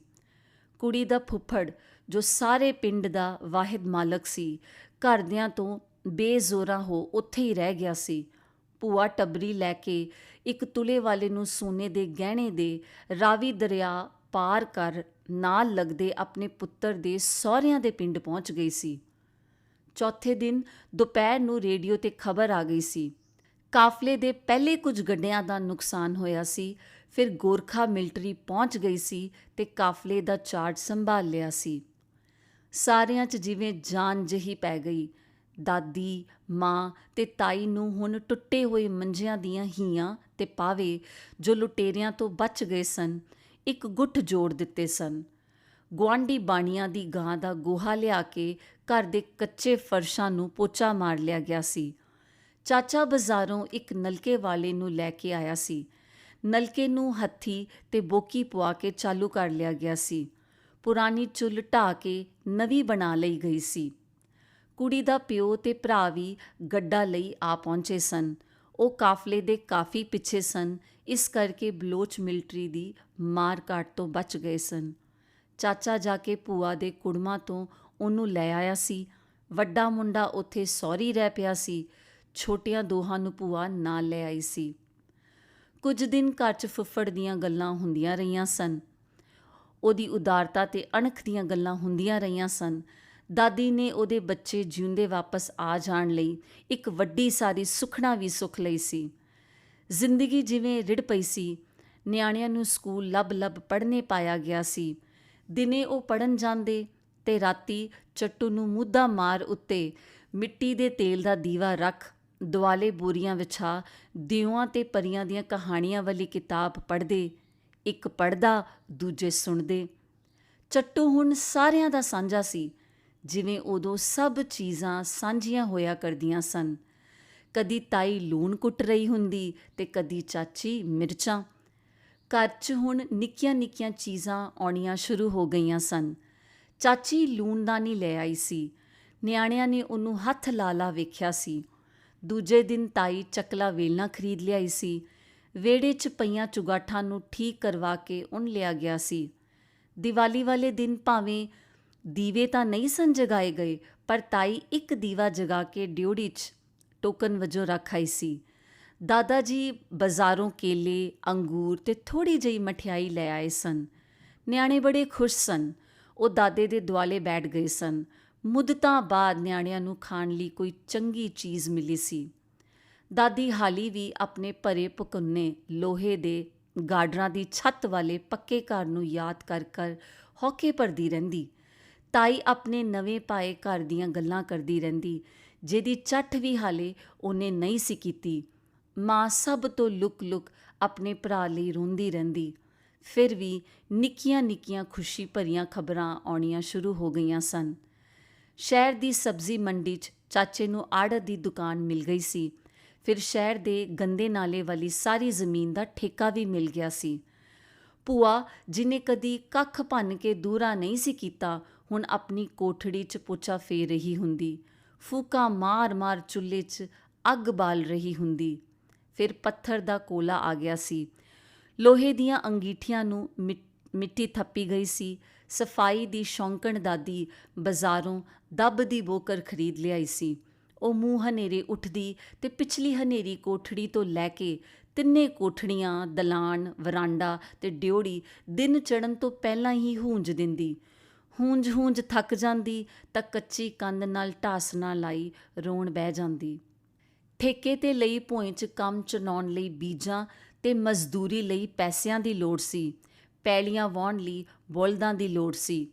ਕੁੜੀ ਦਾ ਫੁੱਫੜ, ਜੋ ਸਾਰੇ ਪਿੰਡ ਦਾ ਵਾਹਿਦ ਮਾਲਕ ਸੀ, ਘਰਦਿਆਂ ਤੋਂ ਬੇਜ਼ੋਰਾ ਹੋ ਉੱਥੇ ਹੀ ਰਹਿ ਗਿਆ ਸੀ। ਭੂਆ ਟੱਬਰੀ ਲੈ ਕੇ ਇੱਕ ਤੁਲੇ ਵਾਲੇ ਨੂੰ ਸੋਨੇ ਦੇ ਗਹਿਣੇ ਦੇ ਰਾਵੀ ਦਰਿਆ ਪਾਰ ਕਰ ਨਾਲ ਲੱਗਦੇ ਆਪਣੇ ਪੁੱਤਰ ਦੇ ਸਹੁਰਿਆਂ ਦੇ ਪਿੰਡ ਪਹੁੰਚ ਗਈ ਸੀ। ਚੌਥੇ ਦਿਨ ਦੁਪਹਿਰ ਨੂੰ ਰੇਡੀਓ ਤੇ ਖਬਰ ਆ ਗਈ ਸੀ। ਕਾਫਲੇ ਦੇ ਪਹਿਲੇ ਕੁਝ ਗੱਡਿਆਂ ਦਾ ਨੁਕਸਾਨ ਹੋਇਆ ਸੀ। ਫਿਰ ਗੋਰਖਾ ਮਿਲਟਰੀ ਪਹੁੰਚ ਗਈ ਸੀ ਤੇ ਕਾਫਲੇ ਦਾ ਚਾਰਜ ਸੰਭਾਲ ਲਿਆ ਸੀ। ਸਾਰਿਆਂ 'ਚ ਜਿਵੇਂ ਜਾਨ ਜਹੀ ਪੈ ਗਈ। ਦਾਦੀ, ਮਾਂ ਤੇ ਤਾਈ ਨੂੰ ਹੁਣ ਟੁੱਟੇ ਹੋਏ ਮੰਜਿਆਂ ਦੀਆਂ ਹੀਆਂ ਤੇ ਪਾਵੇ ਜੋ ਲੁਟੇਰਿਆਂ ਤੋਂ ਬਚ ਗਏ ਸਨ, ਇੱਕ ਗੁੱਠ ਜੋੜ ਦਿੱਤੇ ਸਨ। ਗੁਆਂਢੀ ਬਾਣੀਆਂ ਦੀ ਗਾਂ ਦਾ ਗੋਹਾ ਲਿਆ ਕੇ ਘਰ ਦੇ ਕੱਚੇ ਫਰਸ਼ਾਂ ਨੂੰ ਪੋਚਾ ਮਾਰ ਲਿਆ ਗਿਆ ਸੀ। ਚਾਚਾ ਬਾਜ਼ਾਰੋਂ ਇੱਕ ਨਲਕੇ ਵਾਲੇ ਨੂੰ ਲੈ ਕੇ ਆਇਆ ਸੀ। ਨਲਕੇ ਨੂੰ ਹੱਥੀ ਤੇ ਬੋਕੀ ਪਵਾ ਕੇ ਚਾਲੂ ਕਰ ਲਿਆ ਗਿਆ ਸੀ। ਪੁਰਾਣੀ ਚੁੱਲ੍ਹ ਢਾ ਕੇ ਨਵੀਂ ਬਣਾ ਲਈ ਗਈ ਸੀ। ਕੁੜੀ ਦਾ ਪਿਓ ਤੇ ਭਰਾ ਵੀ ਗੱਡਾ ਲਈ ਆ ਪਹੁੰਚੇ ਸਨ। ਉਹ ਕਾਫਲੇ ਦੇ ਕਾਫੀ ਪਿੱਛੇ ਸਨ। ਇਸ ਕਰਕੇ ਬਲੋਚ ਮਿਲਟਰੀ ਦੀ ਮਾਰ ਕਾਟ ਤੋਂ ਬਚ ਗਏ ਸਨ। ਚਾਚਾ ਜਾ ਕੇ ਭੂਆ ਦੇ ਕੁੜਮਾ ਤੋਂ ਉਹਨੂੰ ਲੈ ਆਇਆ ਸੀ। ਵੱਡਾ ਮੁੰਡਾ ਉੱਥੇ ਸੌਰੀ ਰਹਿ ਪਿਆ ਸੀ। ਛੋਟੀਆਂ ਦੋਹਾਂ ਨੂੰ ਭੂਆ ਨਾਲ ਲੈ ਆਈ ਸੀ। ਕੁਝ ਦਿਨ ਘਰ 'ਚ ਫੁੱਫੜ ਦੀਆਂ ਗੱਲਾਂ ਹੁੰਦੀਆਂ ਰਹੀਆਂ ਸਨ। ਉਹਦੀ ਉਦਾਰਤਾ ਤੇ ਅਣਖ ਦੀਆਂ ਗੱਲਾਂ ਹੁੰਦੀਆਂ ਰਹੀਆਂ ਸਨ। ਦਾਦੀ ਨੇ ਉਹਦੇ ਬੱਚੇ ਜਿਉਂਦੇ ਵਾਪਸ ਆ ਜਾਣ ਲਈ ਇੱਕ ਵੱਡੀ ਸਾਰੀ ਸੁਖਣਾ ਵੀ ਸੁਖ ਲਈ ਸੀ। ਜ਼ਿੰਦਗੀ ਜਿਵੇਂ ਰਿੜ ਪਈ ਸੀ। ਨਿਆਣਿਆਂ ਨੂੰ ਸਕੂਲ ਲੱਭ-ਲੱਭ ਪੜ੍ਹਨੇ ਪਾਇਆ ਗਿਆ ਸੀ। ਦਿਨੇ ਉਹ ਪੜਨ ਜਾਂਦੇ ਤੇ ਰਾਤੀ ਚੱਟੂ ਨੂੰ ਮੁੱਦਾ ਮਾਰ ਉੱਤੇ ਮਿੱਟੀ ਦੇ ਤੇਲ ਦਾ ਦੀਵਾ ਰੱਖ ਦੁਆਲੇ ਬੋਰੀਆਂ ਵਿਛਾ ਦਿਉਆਂ ਤੇ ਪਰੀਆਂ ਦੀਆਂ ਕਹਾਣੀਆਂ ਵਾਲੀ ਕਿਤਾਬ ਪੜ੍ਹਦੇ, ਇੱਕ ਪੜਦਾ ਦੂਜੇ ਸੁਣਦੇ। ਚੱਟੂ ਹੁਣ ਸਾਰਿਆਂ ਦਾ ਸਾਂਝਾ ਸੀ, ਜਿਵੇਂ ਉਦੋਂ ਸਭ ਚੀਜ਼ਾਂ ਸਾਂਝੀਆਂ ਹੋਇਆ ਕਰਦੀਆਂ ਸਨ। ਕਦੀ ਤਾਈ ਲੂਣ ਕੁੱਟ ਰਹੀ ਹੁੰਦੀ ਤੇ ਕਦੀ ਚਾਚੀ ਮਿਰਚਾਂ। ਘਰ 'ਚ ਹੁਣ ਨਿੱਕੀਆਂ-ਨਿੱਕੀਆਂ ਚੀਜ਼ਾਂ ਆਉਣੀਆਂ ਸ਼ੁਰੂ ਹੋ ਗਈਆਂ ਸਨ। ਚਾਚੀ ਲੂਣਦਾਨੀ ਲੈ ਆਈ ਸੀ। ਨਿਆਣਿਆਂ ਨੇ ਉਹਨੂੰ ਹੱਥ ਲਾ-ਲਾ ਵੇਖਿਆ ਸੀ। ਦੂਜੇ ਦਿਨ ਤਾਈ ਚੱਕਲਾ ਵੇਲਣਾ ਖਰੀਦ ਲਿਆਈ ਸੀ। ਵੇੜੇ 'ਚ ਪਈਆਂ ਚੁਗਾਠਾਂ ਨੂੰ ਠੀਕ ਕਰਵਾ ਕੇ ਉਨ ਲਿਆ ਗਿਆ ਸੀ। ਦੀਵਾਲੀ ਵਾਲੇ ਦਿਨ ਭਾਵੇਂ ਦੀਵੇ ਤਾਂ ਨਹੀਂ ਸਨ ਜਗਾਏ ਗਏ, ਪਰ ਤਾਈ ਇੱਕ ਦੀਵਾ ਜਗਾ ਕੇ ਡਿਊੜੀ 'ਚ ਟੋਕਨ ਵਜੋਂ ਰੱਖ ਆਈ ਸੀ। ਦਾਦਾ ਜੀ ਬਾਜ਼ਾਰੋਂ ਕੇਲੇ, ਅੰਗੂਰ ਤੇ ਥੋੜੀ ਜਿਹੀ ਮਠਿਆਈ ਲੈ ਆਏ ਸਨ। ਨਿਆਣੇ ਬੜੇ ਖੁਸ਼ ਸਨ। ਉਹ ਦਾਦੇ ਦੇ ਦੁਆਲੇ ਬੈਠ ਗਏ ਸਨ। ਮੁੱਦਤਾਂ ਬਾਅਦ ਨਿਆਣਿਆਂ ਨੂੰ ਖਾਣ ਲਈ ਕੋਈ ਚੰਗੀ ਚੀਜ਼ ਮਿਲੀ ਸੀ। ਦਾਦੀ ਹਾਲੀ ਵੀ ਆਪਣੇ ਭਰੇ ਪਕੁੰਨੇ ਲੋਹੇ ਦੇ ਗਾਰਡਰਾਂ ਦੀ ਛੱਤ ਵਾਲੇ ਪੱਕੇ ਘਰ ਨੂੰ ਯਾਦ ਕਰ ਕਰ ਹੌਕੇ ਭਰਦੀ ਰਹਿੰਦੀ। ਤਾਈ ਆਪਣੇ ਨਵੇਂ ਪਾਏ ਘਰ ਦੀਆਂ ਗੱਲਾਂ ਕਰਦੀ ਰਹਿੰਦੀ, ਜਿਹਦੀ ਚੱਠ ਵੀ ਹਾਲੇ ਉਹਨੇ ਨਹੀਂ ਸੀ ਕੀਤੀ। ਮਾਂ ਸਭ ਤੋਂ ਲੁਕ-ਲੁਕ ਆਪਣੇ ਭਰਾ ਲਈ ਰੋਂਦੀ ਰਹਿੰਦੀ। ਫਿਰ ਵੀ ਨਿੱਕੀਆਂ-ਨਿੱਕੀਆਂ ਖੁਸ਼ੀ ਭਰੀਆਂ ਖਬਰਾਂ ਆਉਣੀਆਂ ਸ਼ੁਰੂ ਹੋ ਗਈਆਂ ਸਨ। ਸ਼ਹਿਰ ਦੀ ਸਬਜ਼ੀ ਮੰਡੀ 'ਚ ਚਾਚੇ ਨੂੰ ਆੜਤ ਦੀ ਦੁਕਾਨ ਮਿਲ ਗਈ ਸੀ। ਫਿਰ ਸ਼ਹਿਰ ਦੇ ਗੰਦੇ ਨਾਲੇ ਵਾਲੀ ਸਾਰੀ ਜ਼ਮੀਨ ਦਾ ਠੇਕਾ ਵੀ ਮਿਲ ਗਿਆ ਸੀ। ਭੂਆ, ਜਿਨੇ ਕਦੀ ਕੱਖ ਭੰਨ ਕੇ ਦੂਰਾ ਨਹੀਂ ਸੀ ਕੀਤਾ, ਹੁਣ ਆਪਣੀ ਕੋਠੜੀ 'ਚ ਪੋਚਾ ਫੇਰ ਰਹੀ ਹੁੰਦੀ। ਫੂਕਾ ਮਾਰ-ਮਾਰ ਚੁੱਲ੍ਹੇ 'ਚ ਅੱਗ ਬਾਲ ਰਹੀ ਹੁੰਦੀ। ਫਿਰ ਪੱਥਰ ਦਾ ਕੋਲਾ ਆ ਗਿਆ ਸੀ। ਲੋਹੇ ਦੀਆਂ ਅੰਗੀਠੀਆਂ ਨੂੰ ਮਿੱਟੀ ਥੱਪੀ ਗਈ ਸੀ। ਸਫ਼ਾਈ ਦੀ ਸ਼ੌਂਕਣ ਦਾਦੀ ਬਾਜ਼ਾਰੋਂ ਦੱਬ ਦੀ ਬੋਕਰ ਖਰੀਦ ਲਿਆਈ ਸੀ। ਉਹ ਮੂੰਹ ਹਨੇਰੇ ਉੱਠਦੀ ਤੇ ਪਿਛਲੀ ਹਨੇਰੀ ਕੋਠੜੀ ਤੋਂ ਲੈ ਕੇ ਤਿੰਨੇ ਕੋਠੜੀਆਂ, ਦਲਾਨ, ਵਰਾਂਡਾ ਤੇ ਡਿਉੜੀ ਦਿਨ ਚੜਨ ਤੋਂ ਪਹਿਲਾਂ ਹੀ ਹੂੰਜ ਦਿੰਦੀ। ਹੂੰਜ ਹੂੰਜ ਥੱਕ ਜਾਂਦੀ ਤਾਂ ਕੱਚੀ ਕੰਧ ਨਾਲ ਢਾਸਣਾ ਲਾਈ ਰੋਣ ਬਹਿ ਜਾਂਦੀ। ਠੇਕੇ ਤੇ ਲਈ ਭੋਏ 'ਚ ਕੰਮ ਚਲਾਉਣ ਲਈ ਬੀਜਾਂ ਤੇ ਮਜ਼ਦੂਰੀ ਲਈ ਪੈਸਿਆਂ ਦੀ ਲੋੜ ਸੀ। ਪੈਲੀਆਂ ਵਾਉਣ ਲਈ ਬੋਲਦਾਂ ਦੀ ਲੋੜ ਸੀ।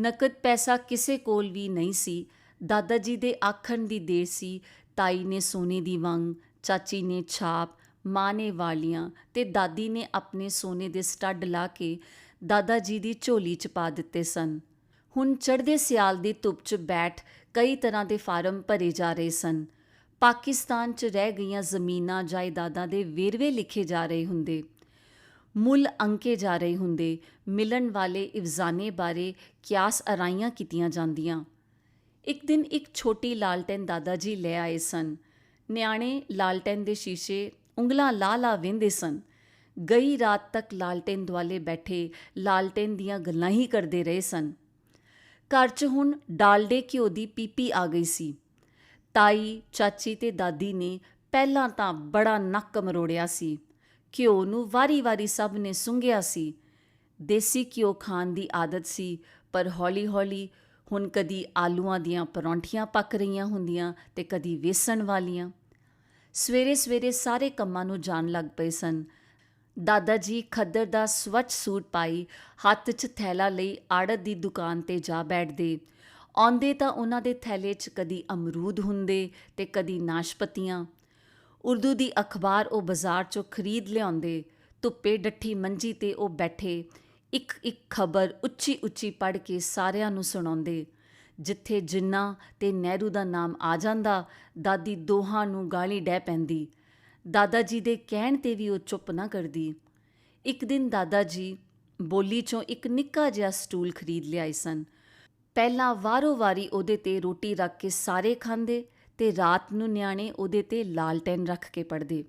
ਨਕਦ ਪੈਸਾ ਕਿਸੇ ਕੋਲ ਵੀ ਨਹੀਂ ਸੀ। ਦਾਦਾ ਜੀ ਦੇ ਆਖਣ ਦੀ ਦੇਰ ਸੀ। ਤਾਈ ਨੇ ਸੋਨੇ ਦੀ ਵੰਗ, ਚਾਚੀ ਨੇ ਛਾਪ, ਮਾਂ ਨੇ ਵਾਲੀਆਂ ਤੇ ਦਾਦੀ ਨੇ ਆਪਣੇ ਸੋਨੇ ਦੇ ਸਟੱਡ ਲਾ ਕੇ ਦਾਦਾ ਜੀ ਦੀ ਝੋਲੀ 'ਚ ਪਾ ਦਿੱਤੇ ਸਨ। ਹੁਣ ਚੜ੍ਹਦੇ ਸਿਆਲ ਦੀ ਧੁੱਪ 'ਚ ਬੈਠ ਕਈ ਤਰ੍ਹਾਂ ਦੇ ਫਾਰਮ ਭਰੇ ਜਾ ਰਹੇ ਸਨ। ਪਾਕਿਸਤਾਨ 'ਚ ਰਹਿ ਗਈਆਂ ਜ਼ਮੀਨਾਂ ਜਾਇਦਾਦਾਂ ਦੇ ਵੇਰਵੇ ਲਿਖੇ ਜਾ ਰਹੇ ਹੁੰਦੇ। ਮੁੱਲ ਅੰਕੇ ਜਾ ਰਹੇ ਹੁੰਦੇ। ਮਿਲਣ ਵਾਲੇ ਇਵਜ਼ਾਨੇ ਬਾਰੇ ਕਿਆਸ ਅਰਾਈਆਂ ਕੀਤੀਆਂ ਜਾਂਦੀਆਂ। ਇੱਕ ਦਿਨ ਇੱਕ ਛੋਟੀ ਲਾਲਟੈਨ ਦਾਦਾ ਜੀ ਲੈ ਆਏ ਸਨ। ਨਿਆਣੇ ਲਾਲਟੈਨ ਦੇ ਸ਼ੀਸ਼ੇ ਉਂਗਲਾਂ ਲਾ ਲਾ ਵੇਂਦੇ ਸਨ। ਗਈ ਰਾਤ ਤੱਕ ਲਾਲਟੈਨ ਦੁਆਲੇ ਬੈਠੇ ਲਾਲਟੈਨ ਦੀਆਂ ਗੱਲਾਂ ਹੀ ਕਰਦੇ ਰਹੇ ਸਨ। ਘਰ 'ਚ ਹੁਣ ਡਾਲਡੇ ਘਿਓ ਦੀ ਪੀਪੀ ਆ ਗਈ ਸੀ। ਤਾਈ, ਚਾਚੀ ਤੇ ਦਾਦੀ ਨੇ ਪਹਿਲਾਂ ਤਾਂ ਬੜਾ ਨੱਕ ਮਰੋੜਿਆ ਸੀ। ਘਿਓ ਨੂੰ ਵਾਰੀ-ਵਾਰੀ ਸਭ ਨੇ ਸੁੰਘਿਆ ਸੀ। ਦੇਸੀ ਘਿਓ ਖਾਣ ਦੀ ਆਦਤ ਸੀ, ਪਰ ਹੌਲੀ-ਹੌਲੀ ਹੁਣ ਕਦੀ ਆਲੂਆਂ ਦੀਆਂ ਪਰੌਂਠੀਆਂ ਪੱਕ ਰਹੀਆਂ ਹੁੰਦੀਆਂ ਤੇ ਕਦੀ ਵੇਸਣ ਵਾਲੀਆਂ। ਸਵੇਰੇ-ਸਵੇਰੇ ਸਾਰੇ ਕੰਮਾਂ ਨੂੰ ਜਾਣ ਲੱਗ ਪਏ ਸਨ। ਦਾਦਾ ਜੀ ਖੱਦਰ ਦਾ ਸਵੱਛ ਸੂਟ ਪਾਈ ਹੱਥ 'ਚ ਥੈਲਾ ਲਈ ਆੜਤ ਦੀ ਦੁਕਾਨ ਤੇ ਜਾ ਬੈਠਦੇ। ਆਉਂਦੇ ਤਾਂ ਉਹਨਾਂ ਦੇ ਥੈਲੇ 'ਚ ਕਦੀ ਅਮਰੂਦ ਹੁੰਦੇ ਤੇ ਕਦੀ ਨਾਸ਼ਪਤੀਆਂ। ਉਰਦੂ ਦੀ ਅਖਬਾਰ ਉਹ ਬਾਜ਼ਾਰ 'ਚੋਂ ਖਰੀਦ ਲਿਆਉਂਦੇ, ਧੁੱਪੇ ਡੱਠੀ ਮੰਜੀ ਤੇ ਉਹ ਬੈਠੇ, ਇੱਕ ਇੱਕ ਖਬਰ ਉੱਚੀ ਉੱਚੀ ਪੜ੍ਹ ਕੇ ਸਾਰਿਆਂ ਨੂੰ ਸੁਣਾਉਂਦੇ। ਜਿੱਥੇ ਜਿੰਨਾ ਤੇ ਨਹਿਰੂ ਦਾ ਨਾਮ ਆ ਜਾਂਦਾ, ਦਾਦੀ ਦੋਹਾਂ ਨੂੰ ਗਾਲੀ ਡਹਿ ਪੈਂਦੀ। ਦਾਦਾ ਜੀ ਦੇ ਕਹਿਣ ਤੇ ਵੀ ਉਹ ਚੁੱਪ ਨਾ ਕਰਦੀ। ਇੱਕ ਦਿਨ ਦਾਦਾ ਜੀ ਬੋਲੀ 'ਚੋਂ ਇੱਕ ਨਿੱਕਾ ਜਿਹਾ ਸਟੂਲ ਖਰੀਦ ਲਿਆਏ ਸਨ। ਪਹਿਲਾਂ ਵਾਰੋ-ਵਾਰੀ ਉਹਦੇ ਤੇ ਰੋਟੀ ਰੱਖ ਕੇ ਸਾਰੇ ਖਾਂਦੇ ਤੇ ਰਾਤ ਨੂੰ ਨਿਆਣੇ ਉਹਦੇ ਤੇ ਲਾਲਟੈਨ ਰੱਖ ਕੇ ਪੜਦੇ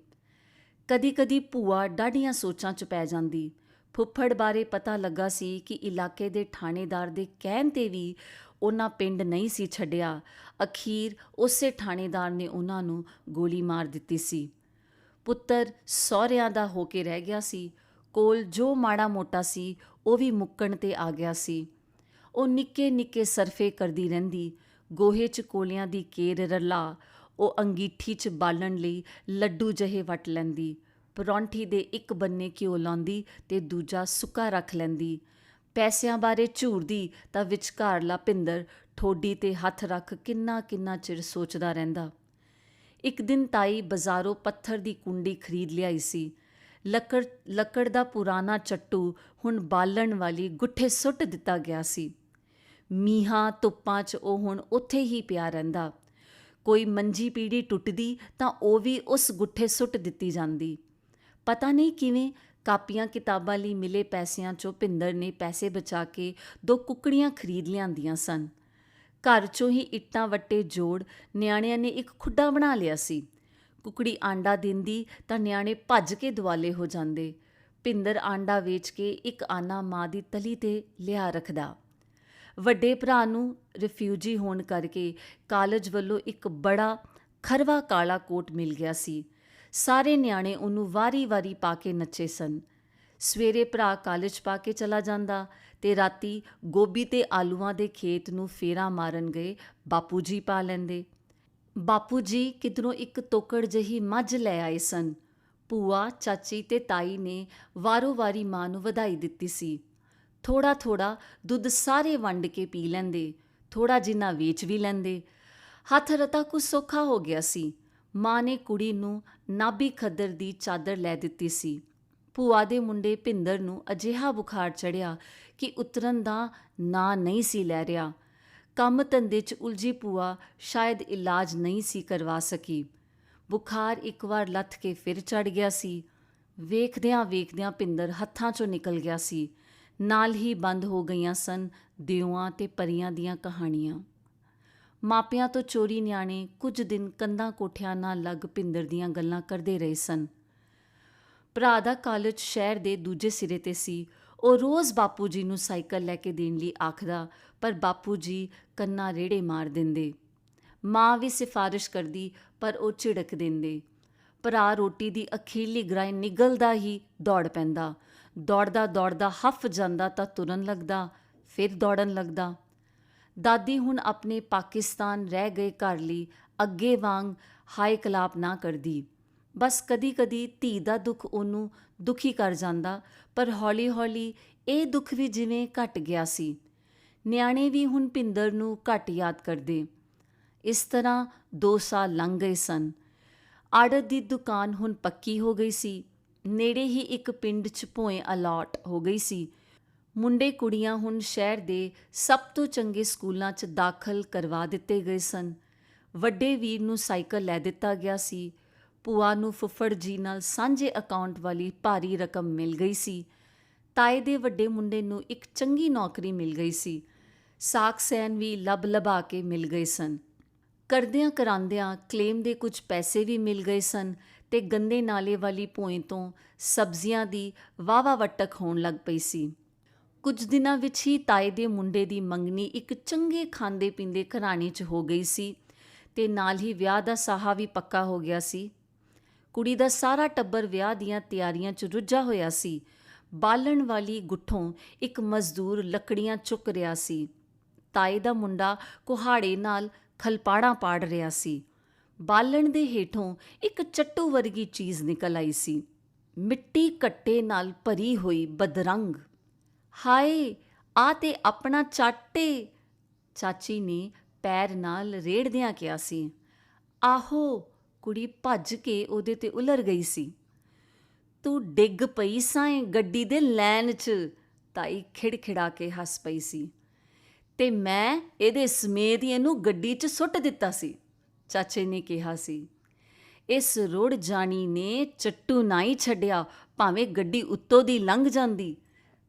ਕਦੀ-ਕਦੀ ਭੂਆ ਡਾਢੀਆਂ ਸੋਚਾਂ 'ਚ ਪੈ ਜਾਂਦੀ। ਫੁੱਫੜ ਬਾਰੇ ਪਤਾ ਲੱਗਾ ਸੀ ਕਿ ਇਲਾਕੇ ਦੇ ਥਾਣੇਦਾਰ ਦੇ ਕਹਿਣ ਤੇ ਵੀ ਉਹਨਾਂ ਪਿੰਡ ਨਹੀਂ ਸੀ ਛੱਡਿਆ। ਅਖੀਰ ਉਸੇ ਥਾਣੇਦਾਰ ਨੇ ਉਹਨਾਂ ਨੂੰ ਗੋਲੀ ਮਾਰ ਦਿੱਤੀ ਸੀ। ਪੁੱਤਰ ਸਹੁਰਿਆਂ ਦਾ ਹੋ ਕੇ ਰਹਿ ਗਿਆ ਸੀ। ਕੋਲ ਜੋ ਮਾੜਾ ਮੋਟਾ ਸੀ, ਉਹ ਵੀ ਮੁੱਕਣ ਤੇ ਆ ਗਿਆ ਸੀ। ਉਹ ਨਿੱਕੇ ਨਿੱਕੇ ਸਰਫੇ ਕਰਦੀ ਰਹਿੰਦੀ। ਗੋਹੇ 'ਚ ਕੋਲਿਆਂ ਦੀ ਕੇਰ ਰਲਾ, ਉਹ ਅੰਗੀਠੀ 'ਚ ਬਾਲਣ ਲਈ ਲੱਡੂ ਜਹੇ ਵਟ ਲੈਂਦੀ। ਪਰੌਂਠੀ ਦੇ ਇੱਕ ਬੰਨੇ ਘਿਓ ਲਾਉਂਦੀ ਤੇ ਦੂਜਾ ਸੁੱਕਾ ਰੱਖ ਲੈਂਦੀ। ਪੈਸਿਆਂ ਬਾਰੇ ਝੂਰਦੀ ਤਾਂ ਵਿਚਕਾਰਲਾ ਪਿੰਦਰ ਠੋਡੀ ਤੇ ਹੱਥ ਰੱਖ ਕਿੰਨਾ ਕਿੰਨਾ ਚਿਰ ਸੋਚਦਾ ਰਹਿੰਦਾ। ਇੱਕ ਦਿਨ ਤਾਈ ਬਾਜ਼ਾਰੋਂ ਪੱਥਰ ਦੀ ਕੁੰਡੀ ਖਰੀਦ ਲਿਆਈ ਸੀ। ਲੱਕੜ ਲੱਕੜ ਦਾ ਪੁਰਾਣਾ ਚੱਟੂ ਹੁਣ ਬਾਲਣ ਵਾਲੀ ਗੁੱਠੇ ਸੁੱਟ ਦਿੱਤਾ ਗਿਆ ਸੀ। ਮੀਹਾਂ ਧੁੱਪਾਂ 'ਚ ਉਹ ਹੁਣ ਉੱਥੇ ਹੀ ਪਿਆ ਰਹਿੰਦਾ। ਕੋਈ ਮੰਜੀ ਪੀੜੀ ਟੁੱਟਦੀ ਤਾਂ ਉਹ ਵੀ ਉਸ ਗੁੱਠੇ ਸੁੱਟ ਦਿੱਤੀ ਜਾਂਦੀ। ਪਤਾ ਨਹੀਂ ਕਿਵੇਂ ਕਾਪੀਆਂ ਕਿਤਾਬਾਂ ਲਈ ਮਿਲੇ ਪੈਸਿਆਂ 'ਚੋਂ ਭਿੰਦਰ ਨੇ ਪੈਸੇ ਬਚਾ ਕੇ ਦੋ ਕੁੱਕੜੀਆਂ ਖਰੀਦ ਲਿਆਂਦੀਆਂ ਸਨ। ਘਰ 'ਚੋਂ ਹੀ ਇੱਟਾਂ ਵੱਟੇ ਜੋੜ ਨਿਆਣਿਆਂ ਨੇ ਇੱਕ ਖੁੱਡਾ ਬਣਾ ਲਿਆ ਸੀ। ਕੁਕੜੀ ਆਂਡਾ ਦਿੰਦੀ ਤਾਂ ਨਿਆਣੇ ਭੱਜ ਕੇ ਦੁਆਲੇ ਹੋ ਜਾਂਦੇ। ਭਿੰਦਰ ਆਂਡਾ ਵੇਚ ਕੇ ਇੱਕ ਆਨਾ ਮਾਂ ਦੀ ਤਲੀ ਤੇ ਲਿਆ ਰੱਖਦਾ। ਵੱਡੇ ਭਰਾ ਨੂੰ ਰਿਫਿਊਜੀ ਹੋਣ ਕਰਕੇ ਕਾਲਜ ਵੱਲੋਂ ਇੱਕ ਬੜਾ ਖਰਵਾ ਕਾਲਾ ਕੋਟ ਮਿਲ ਗਿਆ ਸੀ। ਸਾਰੇ ਨਿਆਣੇ ਉਹਨੂੰ ਵਾਰੀ-ਵਾਰੀ ਪਾ ਕੇ ਨੱਚੇ ਸਨ। ਸਵੇਰੇ ਭਰਾ ਕਾਲਜ ਪਾ ਕੇ ਚਲਾ ਜਾਂਦਾ ਤੇ ਰਾਤੀ ਗੋਭੀ ਤੇ ਆਲੂਆਂ ਦੇ ਖੇਤ ਨੂੰ ਫੇਰਾ ਮਾਰਨ ਗਏ ਬਾਪੂ ਜੀ ਪਾ ਲੈਂਦੇ। ਬਾਪੂ ਜੀ ਕਿਧਰੋਂ ਇੱਕ ਤੋਕੜ ਜਹੀ ਮੱਝ ਲੈ ਆਏ ਸਨ। ਭੂਆ, ਚਾਚੀ ਤੇ ਤਾਈ ਨੇ ਵਾਰੋ-ਵਾਰੀ ਮਾਂ ਨੂੰ ਵਧਾਈ ਦਿੱਤੀ ਸੀ। ਥੋੜਾ ਥੋੜਾ ਦੁੱਧ ਸਾਰੇ ਵੰਡ ਕੇ ਪੀ ਲੈਂਦੇ, ਥੋੜਾ ਜਿੰਨਾ ਵੇਚ ਵੀ ਲੈਂਦੇ। ਹੱਥ ਰਤਾ ਕੁ ਸੌਖਾ ਹੋ ਗਿਆ ਸੀ। ਮਾਂ ਨੇ ਕੁੜੀ ਨੂੰ ਨਾਭੀ ਖੱਦਰ ਦੀ ਚਾਦਰ ਲੈ ਦਿੱਤੀ ਸੀ। ਭੂਆ ਦੇ ਮੁੰਡੇ ਭਿੰਦਰ ਨੂੰ ਅਜਿਹਾ ਬੁਖਾਰ ਚੜਿਆ ਕਿ ਉਤਰਨ ਦਾ ਨਾਂ ਨਹੀਂ ਸੀ ਲੈ ਰਿਹਾ। ਕੰਮ ਧੰਦੇ 'ਚ ਉਲਝੀ ਭੂਆ ਸ਼ਾਇਦ ਇਲਾਜ ਨਹੀਂ ਸੀ ਕਰਵਾ ਸਕੀ। ਬੁਖਾਰ ਇੱਕ ਵਾਰ ਲੱਥ ਕੇ ਫਿਰ ਚੜ ਗਿਆ ਸੀ। ਵੇਖਦਿਆਂ ਵੇਖਦਿਆਂ ਭਿੰਦਰ ਹੱਥਾਂ 'ਚੋਂ ਨਿਕਲ ਗਿਆ ਸੀ। ਨਾਲ ਹੀ ਬੰਦ ਹੋ ਗਈਆਂ ਸਨ ਦਿਉਆਂ ਤੇ ਪਰੀਆਂ ਦੀਆਂ ਕਹਾਣੀਆਂ। ਮਾਪਿਆਂ ਤੋਂ ਚੋਰੀ ਨਿਆਣੇ ਕੁਝ ਦਿਨ ਕੰਧਾਂ ਕੋਠਿਆਂ ਨਾਲ ਲੱਗ ਭਿੰਦਰ ਦੀਆਂ ਗੱਲਾਂ ਕਰਦੇ ਰਹੇ ਸਨ। ਭਰਾ ਦਾ ਕਾਲਜ ਸ਼ਹਿਰ ਦੇ ਦੂਜੇ ਸਿਰੇ ਤੇ ਸੀ। ਉਹ ਰੋਜ਼ ਬਾਪੂ ਜੀ ਨੂੰ ਸਾਈਕਲ ਲੈ ਕੇ ਦੇਣ ਲਈ ਆਖਦਾ, ਪਰ ਬਾਪੂ ਜੀ ਕੰਨਾਂ ਰੇੜੇ ਮਾਰ ਦਿੰਦੇ। ਮਾਂ ਵੀ ਸਿਫਾਰਿਸ਼ ਕਰਦੀ, ਪਰ ਉਹ ਝਿੜਕ ਦਿੰਦੇ। ਭਰਾ ਰੋਟੀ ਦੀ ਅਖੀਰਲੀ ਗ੍ਰਾਈ ਨਿਗਲਦਾ ਹੀ ਦੌੜ ਪੈਂਦਾ। ਦੌੜਦਾ ਦੌੜਦਾ ਹੱਫ ਜਾਂਦਾ ਤਾਂ ਤੁਰਨ ਲੱਗਦਾ, ਫਿਰ ਦੌੜਨ ਲੱਗਦਾ। ਦਾਦੀ ਹੁਣ ਆਪਣੇ ਪਾਕਿਸਤਾਨ ਰਹਿ ਗਏ ਘਰ ਲਈ, ਅੱਗੇ ਵਾਂਗ ਹਾਈ ਕਲਾਪ ਨਾ ਕਰਦੀ। ਬਸ ਕਦੀ-ਕਦੀ ਧੀ ਦਾ ਦੁੱਖ ਉਹਨੂੰ ਦੁਖੀ ਕਰ ਜਾਂਦਾ, ਪਰ ਹੌਲੀ-ਹੌਲੀ ਇਹ ਦੁੱਖ ਵੀ ਜਿਵੇਂ ਘਟ ਗਿਆ ਸੀ। ਨਿਆਣੇ ਵੀ ਹੁਣ ਭਿੰਦਰ ਨੂੰ ਘੱਟ ਯਾਦ ਕਰਦੇ। ਇਸ ਤਰ੍ਹਾਂ 2 ਸਾਲ ਲੰਘ ਗਏ ਸਨ। ਆੜਤ ਦੀ ਦੁਕਾਨ ਹੁਣ ਪੱਕੀ ਹੋ ਗਈ ਸੀ। ਨੇੜੇ ਹੀ ਇੱਕ ਪਿੰਡ 'ਚ ਭੋਏ ਅਲਾਟ ਹੋ ਗਈ ਸੀ। ਮੁੰਡੇ ਕੁੜੀਆਂ ਹੁਣ ਸ਼ਹਿਰ ਦੇ ਸਭ ਤੋਂ ਚੰਗੇ ਸਕੂਲਾਂ 'ਚ ਦਾਖਲ ਕਰਵਾ ਦਿੱਤੇ ਗਏ ਸਨ। ਵੱਡੇ ਵੀਰ ਨੂੰ ਸਾਈਕਲ ਲੈ ਦਿੱਤਾ ਗਿਆ ਸੀ। ਭੂਆ ਨੂੰ ਫੁੱਫੜ ਜੀ ਨਾਲ ਸਾਂਝੇ ਅਕਾਊਂਟ ਵਾਲੀ ਭਾਰੀ ਰਕਮ ਮਿਲ ਗਈ ਸੀ। ਤਾਏ ਦੇ ਵੱਡੇ ਮੁੰਡੇ ਨੂੰ ਇੱਕ ਚੰਗੀ ਨੌਕਰੀ ਮਿਲ ਗਈ ਸੀ। ਸਾਕ ਸੈਨ ਵੀ ਲੱਭ ਲਭਾ ਕੇ ਮਿਲ ਗਏ ਸਨ। ਕਰਦਿਆਂ ਕਰਾਂਦਿਆਂ ਕਲੇਮ ਦੇ ਕੁਝ ਪੈਸੇ ਵੀ ਮਿਲ ਗਏ ਸਨ। ਤੇ ਗੰਦੇ ਨਾਲੇ ਵਾਲੀ ਭੋਏ ਤੋਂ ਸਬਜ਼ੀਆਂ ਦੀ ਵਾਵਾ ਵਟਕ ਹੋਣ ਲੱਗ ਪਈ ਸੀ। ਕੁਝ ਦਿਨਾਂ ਵਿੱਚ ਹੀ ਤਾਏ ਦੇ ਮੁੰਡੇ ਦੀ ਮੰਗਣੀ ਇੱਕ ਚੰਗੇ ਖਾਂਦੇ ਪੀਂਦੇ ਘਰਾਣੇ 'ਚ ਹੋ ਗਈ ਸੀ ਤੇ ਨਾਲ ਹੀ ਵਿਆਹ ਦਾ ਸਾਹਾ ਵੀ ਪੱਕਾ ਹੋ ਗਿਆ ਸੀ। ਕੁੜੀ ਦਾ ਸਾਰਾ ਟੱਬਰ ਵਿਆਹ ਦੀਆਂ ਤਿਆਰੀਆਂ 'ਚ ਰੁੱਝਾ ਹੋਇਆ ਸੀ। ਬਾਲਣ ਵਾਲੀ ਗੁੱਠੋਂ ਇੱਕ ਮਜ਼ਦੂਰ ਲੱਕੜੀਆਂ ਚੁੱਕ ਰਿਹਾ ਸੀ। ਤਾਏ ਦਾ ਮੁੰਡਾ ਕੁਹਾੜੇ ਨਾਲ ਖਲਪਾੜਾਂ ਪਾੜ ਰਿਹਾ ਸੀ। ਬਾਲਣ ਦੇ ਹੇਠੋਂ ਇੱਕ ਚੱਟੂ ਵਰਗੀ ਚੀਜ਼ ਨਿਕਲ ਆਈ ਸੀ। ਮਿੱਟੀ ਕੱਟੇ ਨਾਲ ਭਰੀ ਹੋਈ ਬਦਰੰਗ। ਹਾਏ, ਆ ਤੇ ਆਪਣਾ ਚਾਟੇ। ਚਾਚੀ ਨੇ ਪੈਰ ਨਾਲ ਰੇੜਦਿਆਂ ਕਿਹਾ ਸੀ, ਆਹੋ, ਕੁੜੀ ਭੱਜ ਕੇ ਉਹਦੇ ਤੇ ਉਲਰ ਗਈ ਸੀ। ਤੂੰ ਡਿੱਗ ਪਈ ਸਾਂ ਗੱਡੀ ਦੇ ਲੈਨ 'ਚ, ਤਾਈ ਖਿੜਖਿੜਾ ਕੇ ਹੱਸ ਪਈ ਸੀ। ਤੇ ਮੈਂ ਇਹਦੇ ਸਮੇਤ ਹੀ ਇਹਨੂੰ ਗੱਡੀ 'ਚ ਸੁੱਟ ਦਿੱਤਾ ਸੀ। ਚਾਚੇ ਨੇ ਕਿਹਾ ਸੀ। ਇਸ ਰੋੜ ਜਾਣੀ ਨੇ ਚੱਟੂ ਨਾ ਹੀ ਛੱਡਿਆ, ਭਾਵੇਂ ਗੱਡੀ ਉੱਤੋਂ ਦੀ ਲੰਘ ਜਾਂਦੀ।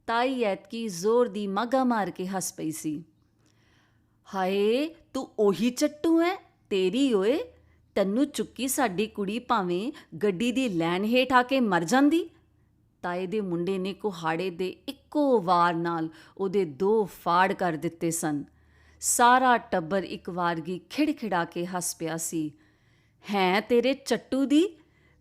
ਤਾਈ ਐਤਕੀ ਜ਼ੋਰ ਦੀ ਮਾਗਾ ਮਾਰ ਕੇ ਹੱਸ ਪਈ ਸੀ। ਹਾਏ, ਤੂੰ ਉਹੀ ਚੱਟੂ ਐ? ਤੇਰੀ ਓਏ, ਤੈਨੂੰ ਚੁੱਕੀ ਸਾਡੀ ਕੁੜੀ ਭਾਵੇਂ ਗੱਡੀ ਦੀ ਲੈਨ ਹੇਠ ਆ ਕੇ ਮਰ ਜਾਂਦੀ। ਤਾਏ ਦੇ ਮੁੰਡੇ ਨੇ ਕੁਹਾੜੇ ਦੇ ਇੱਕੋ ਵਾਰ ਨਾਲ ਉਹਦੇ ਦੋ ਫਾੜ ਕਰ ਦਿੱਤੇ ਸਨ। ਸਾਰਾ ਟੱਬਰ ਇੱਕ ਵਾਰਗੀ ਖਿੜਖਿੜਾ ਕੇ ਹੱਸ ਪਿਆ ਸੀ। ਹੈ ਤੇਰੇ ਚੱਟੂ ਦੀ?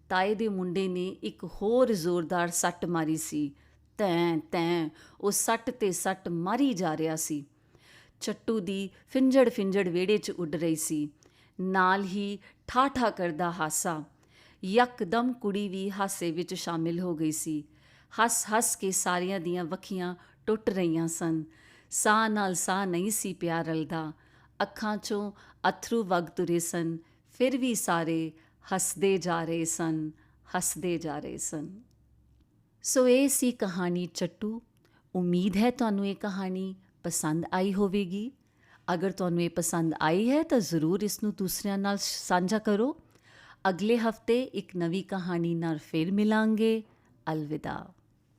ਤਾਏ ਦੇ ਮੁੰਡੇ ਨੇ ਇੱਕ ਹੋਰ ਜ਼ੋਰਦਾਰ ਸੱਟ ਮਾਰੀ ਸੀ। ਤੈਂ ਤੈਂ, ਉਹ ਸੱਟ ਤੇ ਸੱਟ ਮਾਰੀ ਜਾ ਰਿਹਾ ਸੀ। ਚੱਟੂ ਦੀ ਫਿੰਜੜ ਫਿੰਜੜ ਵਿਹੜੇ 'ਚ ਉੱਡ ਰਹੀ ਸੀ। ਨਾਲ ਹੀ ਠਾਠਾ ਕਰਦਾ ਹਾਸਾ। ਯਕਦਮ ਕੁੜੀ ਵੀ ਹਾਸੇ ਵਿੱਚ ਸ਼ਾਮਿਲ ਹੋ ਗਈ ਸੀ। ਹੱਸ ਹੱਸ ਕੇ ਸਾਰਿਆਂ ਦੀਆਂ ਵੱਖੀਆਂ ਟੁੱਟ ਰਹੀਆਂ ਸਨ। ਸਾਹ ਨਾਲ ਸਾਹ ਨਹੀਂ ਸੀ ਪਿਆ ਰਲਦਾ। ਅੱਖਾਂ 'ਚੋਂ ਅਥਰੂ ਵਗ ਤੁਰੇ ਸਨ, ਫਿਰ ਵੀ ਸਾਰੇ ਹੱਸਦੇ ਜਾ ਰਹੇ ਸਨ, ਹੱਸਦੇ ਜਾ ਰਹੇ ਸਨ। ਸੋ ਇਹ ਸੀ ਕਹਾਣੀ ਚੱਟੂ। ਉਮੀਦ ਹੈ ਤੁਹਾਨੂੰ ਇਹ ਕਹਾਣੀ ਪਸੰਦ ਆਈ ਹੋਵੇਗੀ। ਅਗਰ ਤੁਹਾਨੂੰ ਇਹ ਪਸੰਦ ਆਈ ਹੈ ਤਾਂ ਜ਼ਰੂਰ ਇਸ ਨੂੰ ਦੂਸਰਿਆਂ ਨਾਲ ਸਾਂਝਾ ਕਰੋ। ਅਗਲੇ ਹਫ਼ਤੇ ਇੱਕ ਨਵੀਂ ਕਹਾਣੀ ਨਾਲ ਫਿਰ ਮਿਲਾਂਗੇ। ਅਲਵਿਦਾ।